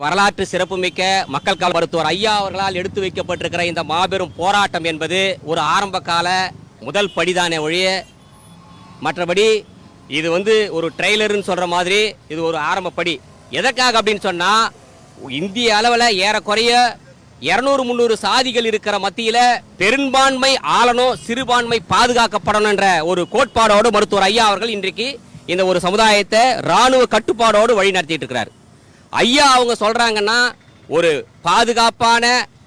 வரலாற்று சிறப்புமிக்க மக்கள் கால மருத்துவர் ஐயா அவர்களால் எடுத்து வைக்கப்பட்டிருக்கிற இந்த மாபெரும் போராட்டம் என்பது ஒரு ஆரம்ப கால முதல் படிதானே ஒழிய மற்றபடி இது வந்து ஒரு ட்ரெய்லருன்னு சொல்கிற மாதிரி இது ஒரு ஆரம்ப படி. எதற்காக அப்படின்னு சொன்னால் இந்திய அளவில் ஏறக்குறைய இரநூறு முந்நூறு சாதிகள் இருக்கிற மத்தியில் பெரும்பான்மை ஆளணும் சிறுபான்மை பாதுகாக்கப்படணும் என்ற ஒரு கோட்பாடோடு மருத்துவர் ஐயா அவர்கள் இன்றைக்கு இந்த ஒரு சமுதாயத்தை ராணுவ கட்டுப்பாடோடு வழி நடத்திட்டு இருக்கிறார். ஐயா அவங்க சொல்கிறாங்கன்னா ஒரு பாதுகாப்பான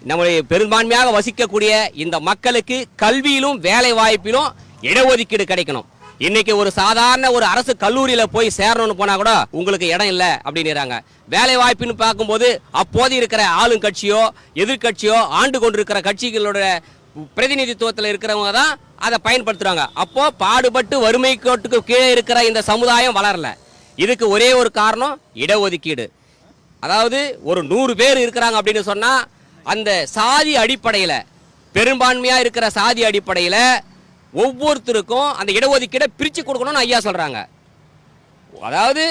நம்முடைய பெரும்பான்மையாக வசிக்கக்கூடிய இந்த மக்களுக்கு கல்வியிலும் வேலை வாய்ப்பிலும் இடஒதுக்கீடு கிடைக்கணும். இன்னைக்கு ஒரு சாதாரண ஒரு அரசு கல்லூரியில போய் சேரணும்னு போனா கூட உங்களுக்கு இடம் இல்லை அப்படின்னுறாங்க வேலை வாய்ப்புன்னு பார்க்கும்போது அப்போது இருக்கிற ஆளுங்கட்சியோ எதிர்க்கட்சியோ ஆண்டு கொண்டிருக்கிற கட்சிகளோட பிரதிநிதித்துவத்தில் இருக்கிறவங்க தான் அதை பயன்படுத்துறாங்க. அப்போ பாடுபட்டு வறுமை கோட்டுக்கு கீழே இருக்கிற இந்த சமுதாயம் வளரல. இதுக்கு ஒரே ஒரு காரணம் இடஒதுக்கீடு. அதாவது ஒரு நூறு பேர் இருக்கிறாங்க அப்படின்னு சொன்னால் அந்த சாதி அடிப்படையில் பெரும்பான்மையாக இருக்கிற சாதி அடிப்படையில் ஒவ்வொருத்தருக்கும் அந்த இடஒதுக்கீடை பிரித்து கொடுக்கணும்னு ஐயா சொல்கிறாங்க அதாவது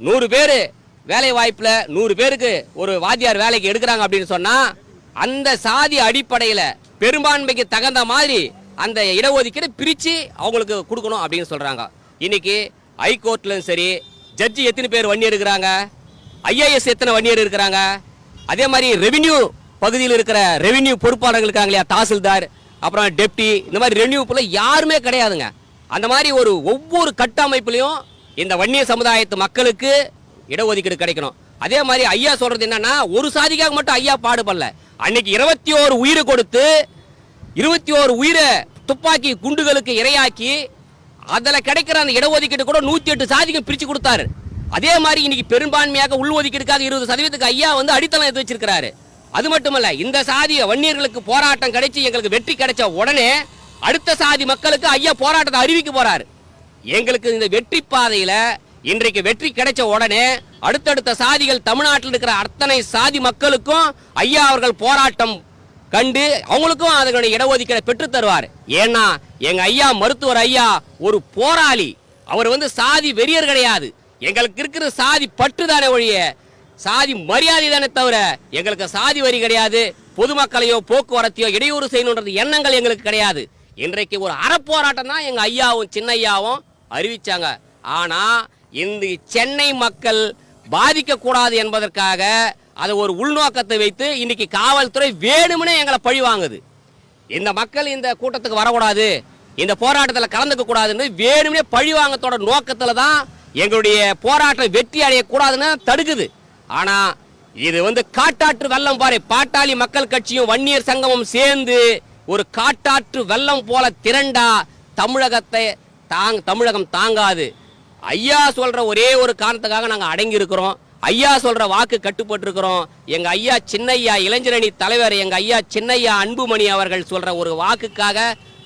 நூறு பேர் வேலை வாய்ப்பில் நூறு பேருக்கு ஒரு வாத்தியார் வேலைக்கு எடுக்கிறாங்க அப்படின்னு சொன்னால் அந்த சாதி அடிப்படையில் பெரும்பான்மைக்கு தகுந்த மாதிரி அந்த இடஒதுக்கீடு பிரித்து அவங்களுக்கு கொடுக்கணும் அப்படின்னு சொல்கிறாங்க இன்னைக்கு ஹைகோர்ட்லயும் சரி ஜட்ஜி எத்தனை பேர் வண்டி எடுக்கிறாங்க? ஐஏஎஸ் எத்தனை வன்னியர் இருக்கிறாங்க? அதே மாதிரி ரெவின்யூ பகுதியில் இருக்கிற ரெவின்யூ பொறுப்பாளர்கள் இருக்காங்க இல்லையா? தாசில்தார் அப்புறம் டெப்டி இந்த மாதிரி ரெவன்யூ போல யாருமே கிடையாதுங்க. அந்த மாதிரி ஒரு ஒவ்வொரு கட்டமைப்புலையும் இந்த வன்னிய சமுதாயத்து மக்களுக்கு இடஒதுக்கீடு கிடைக்கணும். அதே மாதிரி ஐயா சொல்றது என்னன்னா ஒரு சாதிக்காக மட்டும் ஐயா பாடுபடல. அன்னைக்கு இருபத்தி ஓரு உயிரை கொடுத்து இருபத்தி ஓரு உயிரை துப்பாக்கி குண்டுகளுக்கு இரையாக்கி அதில் கிடைக்கிற அந்த இடஒதுக்கீடு கூட நூற்றி எட்டு சாதிக்கு பிரித்து கொடுத்தாரு. அதே மாதிரி இன்னைக்கு பெரும்பான்மையாக உள்ஒதுக்கீடுக்காக இருபது சதவீதத்துக்கு ஐயா வந்து அடித்தளம் எடுத்து வச்சிருக்கிறாரு. அது மட்டுமல்ல இந்த சாதிய வன்னியர்களுக்கு போராட்டம் கிடைச்சி எங்களுக்கு வெற்றி கிடைச்ச உடனே அடுத்த சாதி மக்களுக்கு ஐயா போராட்டத்தை அறிவிக்க போறாரு. எங்களுக்கு இந்த வெற்றி பாதையில இன்றைக்கு வெற்றி கிடைச்ச உடனே அடுத்தடுத்த சாதிகள் தமிழ்நாட்டில் இருக்கிற அத்தனை சாதி மக்களுக்கும் ஐயா அவர்கள் போராட்டம் கண்டு அவங்களுக்கும் அதனுடைய இடஒதுக்கீடை பெற்று தருவார். ஏன்னா எங்க ஐயா மருத்துவர் ஐயா ஒரு போராளி. அவர் வந்து சாதி வெறியர் கிடையாது. எங்களுக்கு இருக்கிற சாதி பற்று தானே ஒழிய சாதி மரியாதை தானே தவிர எங்களுக்கு சாதி வரி கிடையாது பொதுமக்களையோ போக்குவரத்தையோ இடையூறு செய்யணுன்றது எண்ணங்கள் எங்களுக்கு கிடையாது. இன்றைக்கு ஒரு அறப்போராட்டம் தான் எங்கள் ஐயாவும் சின்ன ஐயாவும் அறிவித்தாங்க ஆனால் இந்த சென்னை மக்கள் பாதிக்கக்கூடாது என்பதற்காக அது ஒரு உள்நோக்கத்தை வைத்து இன்னைக்கு காவல்துறை வேணும்னே எங்களை பழி வாங்குது. இந்த மக்கள் இந்த கூட்டத்துக்கு வரக்கூடாது இந்த போராட்டத்தில் கலந்துக்க கூடாதுன்னு வேணும்னே பழி வாங்கத்தோட நோக்கத்தில் தான் எங்களுடைய போராட்டம் வெற்றி அடையக்கூடாதுன்னு தடுக்குது. ஆனா இது வந்து காட்டாற்று வெள்ளம் பாரு. பாட்டாளி மக்கள் கட்சியும் வன்னியர் சங்கமும் சேர்ந்து ஒரு காட்டாற்று வெள்ளம் போல திரண்டா தமிழகத்தை தாங் தமிழகம் தாங்காது. ஐயா சொல்ற ஒரே ஒரு காரணத்துக்காக நாங்கள் அடங்கி இருக்கிறோம் ஐயா சொல்ற வாக்கு கட்டுப்பட்டு எங்கள் எங்க ஐயா சின்னையா இளைஞரணி தலைவர் எங்க ஐயா சின்னையா அன்புமணி அவர்கள் சொல்ற ஒரு வாக்குக்காக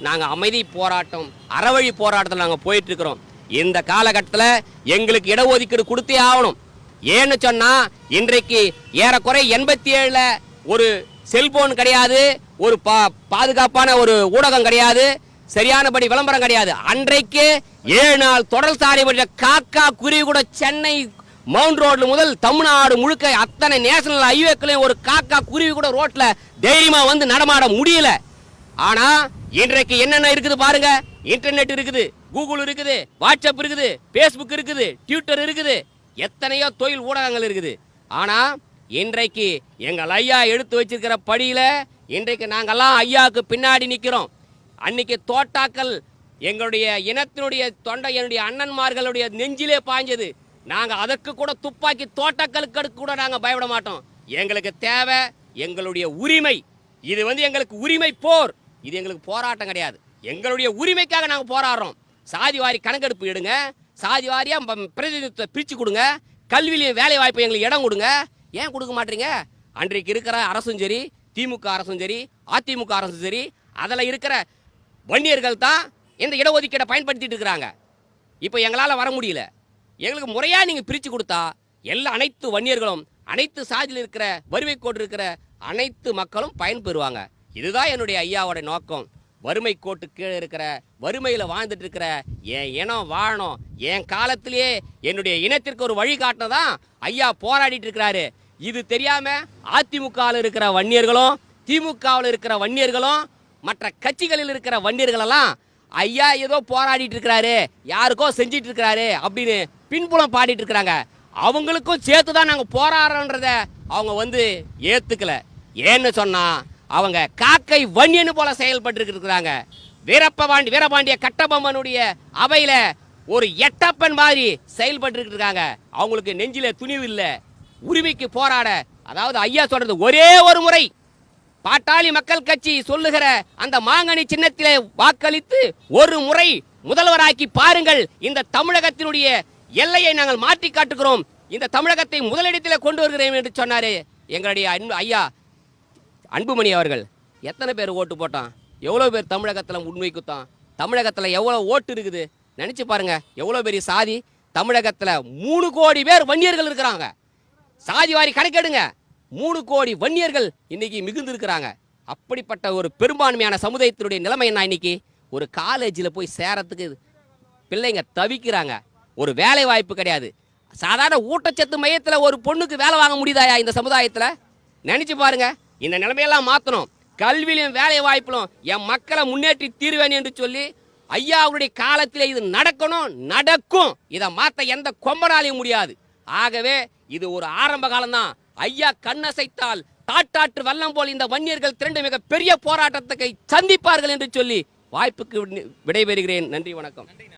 நாங்கள் அமைதி போராட்டம் அறவழி போராட்டத்தில் நாங்கள் போயிட்டு இருக்கிறோம். இந்த காலகட்டத்தில் எங்களுக்கு இடஒதுக்கீடு கொடுத்தே ஆகணும். ஏன்னு சொன்னால் இன்றைக்கு ஏறக்குறை எண்பத்தி ஏழில் ஒரு செல்போன் கிடையாது ஒரு பா பாதுகாப்பான ஒரு ஊடகம் கிடையாது சரியானபடி விளம்பரம் கிடையாது. அன்றைக்கு ஏழு நாள் தொடர் சாலை காக்கா குருவி கூட சென்னை மவுண்ட் ரோட்ல முதல் தமிழ்நாடு முழுக்க அத்தனை நேஷனல் ஹைவேக்களையும் ஒரு காக்கா குருவி கூட ரோட்ல தைரியமா வந்து நடமாட முடியல. ஆனா இன்றைக்கு என்னென்ன இருக்குது பாருங்க இன்டர்நெட் இருக்குது. கூகுள் இருக்குது வாட்ஸ்அப் இருக்குது ஃபேஸ்புக் இருக்குது ட்விட்டர் இருக்குது எத்தனையோ தொழில் ஊடகங்கள் இருக்குது. ஆனால் இன்றைக்கு எங்கள் ஐயா எடுத்து வச்சிருக்கிற படியில் இன்றைக்கு நாங்கள்லாம் ஐயாவுக்கு பின்னாடி நிற்கிறோம் அன்னைக்கு தோட்டாக்கள் எங்களுடைய இனத்தினுடைய தொண்டை என்னுடைய அண்ணன்மார்களுடைய நெஞ்சிலே பாய்ஞ்சது. நாங்கள் அதற்கு கூட துப்பாக்கி தோட்டக்களுக்கு கூட நாங்கள் பயப்பட மாட்டோம். எங்களுக்கு தேவை எங்களுடைய உரிமை. இது வந்து எங்களுக்கு உரிமை போர். இது எங்களுக்கு போராட்டம் கிடையாது. எங்களுடைய உரிமைக்காக நாங்கள் போராடுறோம். சாதி வாரி கணக்கெடுப்பு எடுங்க. சாதி வாரியாக ப- பிரதிநிதித்துவத்தை கொடுங்க. கல்வியிலையும் வேலை வாய்ப்பு எங்களுக்கு இடம் கொடுங்க. ஏன் கொடுக்க மாட்டீங்க? அன்றைக்கு இருக்கிற அரசும் சரி திமுக அரசும் சரி அதிமுக அரசும் சரி அதில் இருக்கிற வன்னியர்கள் தான் இந்த இடஒதுக்கீடை பயன்படுத்திட்டு இருக்கிறாங்க. இப்போ எங்களால் வர முடியல. எங்களுக்கு முறையாக நீங்கள் பிரித்து கொடுத்தா எல்லா அனைத்து வன்னியர்களும் அனைத்து சாதியில் இருக்கிற வறுமை கோடு இருக்கிற அனைத்து மக்களும் பயன்பெறுவாங்க இதுதான் என்னுடைய ஐயாவோட நோக்கம். வறுமை கோட்டு கீழே இருக்கிற வறுமையில் வாழ்ந்துட்டு இருக்கிற என் இனம் வாழணும் என் காலத்திலேயே என்னுடைய இனத்திற்கு ஒரு வழிகாட்டினதான் ஐயா போராடிட்டு இருக்கிறாரு. இது தெரியாம அதிமுகவில் இருக்கிற வன்னியர்களும் திமுகவில் இருக்கிற வன்னியர்களும் மற்ற கட்சிகளில் இருக்கிற வன்னியர்களெல்லாம் ஐயா ஏதோ போராடிட்டு இருக்கிறாரு யாருக்கோ செஞ்சிட்டு இருக்கிறாரு அப்படின்னு பின்புலம் பாடிட்டு இருக்கிறாங்க. அவங்களுக்கும் சேர்த்து தான் நாங்கள் போராடுறோன்றத அவங்க வந்து ஏற்றுக்கல ஏன்னு சொன்னால் அவங்க காக்கை வன்யனு போல செயல்பட்டு இருக்கிறாங்க வீரப்பபாண்டி வீரபாண்டிய கட்டபொம்மனுடைய அவையில் ஒரு எட்டப்பன் மாதிரி செயல்பட்டு இருக்காங்க அவங்களுக்கு நெஞ்சில் துணிவு இல்லை. உரிமைக்கு போராட அதாவது ஐயா சொல்றது ஒரே ஒரு முறை. பாட்டாளி மக்கள் கட்சி சொல்லுகிற அந்த மாங்கனி சின்னத்திலே வாக்களித்து ஒரு முறை முதல்வராக்கி பாருங்கள். இந்த தமிழகத்தினுடைய எல்லையை நாங்கள் மாற்றி காட்டுகிறோம். இந்த தமிழகத்தை முதலிடத்தில் கொண்டு வருகிறேன் என்று சொன்னாரு எங்களுடைய அன்பு ஐயா அன்புமணி அவர்கள் எத்தனை பேர் ஓட்டு போட்டான்? எவ்வளோ பேர் தமிழகத்தில் உண்மை தமிழகத்தில் எவ்வளோ ஓட்டு இருக்குது? நினச்சி பாருங்கள் எவ்வளோ பெரிய சாதி? தமிழகத்தில் மூணு கோடி பேர் வன்னியர்கள் இருக்கிறாங்க. சாதி வாரி கணக்கெடுங்க. மூணு கோடி வன்னியர்கள் இன்னைக்கு மிகுந்து இருக்கிறாங்க. அப்படிப்பட்ட ஒரு பெரும்பான்மையான சமுதாயத்தினுடைய நிலைமை என்ன இன்னைக்கு? ஒரு காலேஜில் போய் சேரத்துக்கு பிள்ளைங்க தவிக்கிறாங்க. ஒரு வேலை வாய்ப்பு கிடையாது. சாதாரண ஊட்டச்சத்து மையத்தில் ஒரு பொண்ணுக்கு வேலை வாங்க முடியுதாயா இந்த சமுதாயத்தில்? நினச்சி பாருங்கள் இந்த நிலைமையெல்லாம் மாற்றணும் கல்வியிலும் வேலை வாய்ப்பிலும் என் மக்களை முன்னேற்றி தீர்வேன் என்று சொல்லி ஐயா அவருடைய காலத்தில் இது நடக்கணும் நடக்கும். இதை மாற்ற எந்த கொம்பனாலையும் முடியாது. ஆகவே இது ஒரு ஆரம்ப காலம்தான். ஐயா கண்ணசைத்தால் தாட்டாற்று வல்லம் போல் இந்த வன்னியர்கள் திரண்டு மிக பெரிய போராட்டத்தை சந்திப்பார்கள் என்று சொல்லி வாய்ப்புக்கு விடைபெறுகிறேன். நன்றி வணக்கம்.